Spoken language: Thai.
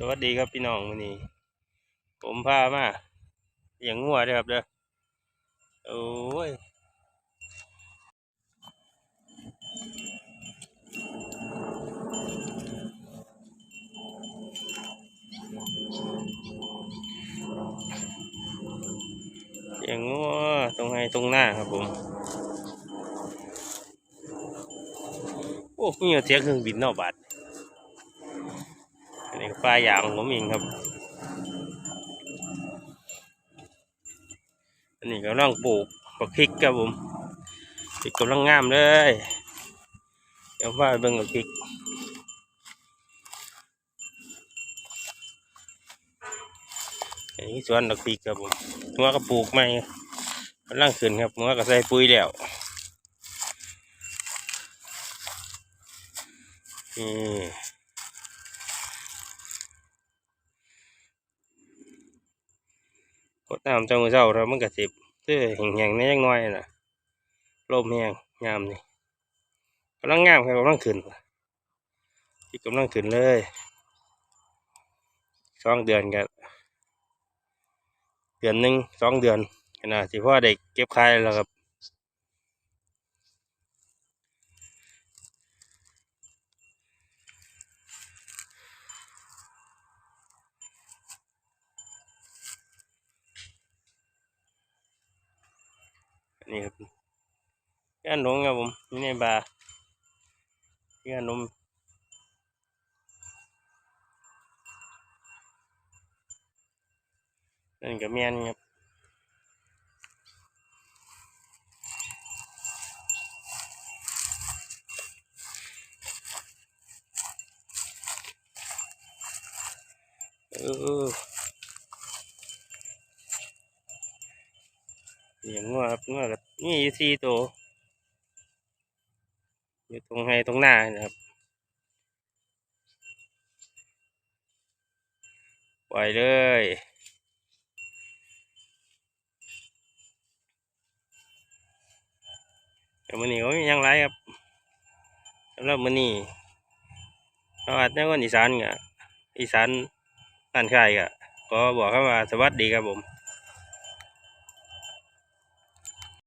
สวัสดีครับพี่น้องวันนี้ ผมพามาเลี้ยงงัวด้อครับเด้อโอ้ยเลี้ยงงัวตรงไห้ตรงหน้าครับผม โอ้มีเสียงเครื่องบินนอกบาด ปลาอย่างของผมเองครับ อันนี้กำลังปลูกปักพริกครับผมพริกกำลังงามเลย เดี๋ยวว่าเบิ่งปักพริกอันนี้สวนดอกพริกครับผมหัวก็ปลูกใหม่กำลังขึ้นครับหัวก็ใส่ปุ๋ยแล้วนี่ กดน้ำจังมือเจ้าเรามันก็สิบเสื้อแห้งๆในยังน้อยน่ะลมแห้งงามนี่กำลังงามครับกำลังขึ้นที่กำลังขึ้นเลยสองเดือนกันเดือนหนึ่งสองเดือนนะที่พ่อเด็กเก็บขายแล้วครับ นนี้ครับย่านนมครับผมนี่ในบาร์ย่านนมนั่นก็แม่นครับเออ เลี้ยงงัวครับงัวกับนี่อยู่สี่ตัวอยู่ตรงไห้ตรงหน้านะครับปล่อยเลยเดี๋ยวมันนี้ก็ยังไรครับสำหรับมันนี้เราอาจจะคนอีสานกะอีสานบ้านค่ายกะก็บอกเข้ามาสวัสดีครับผม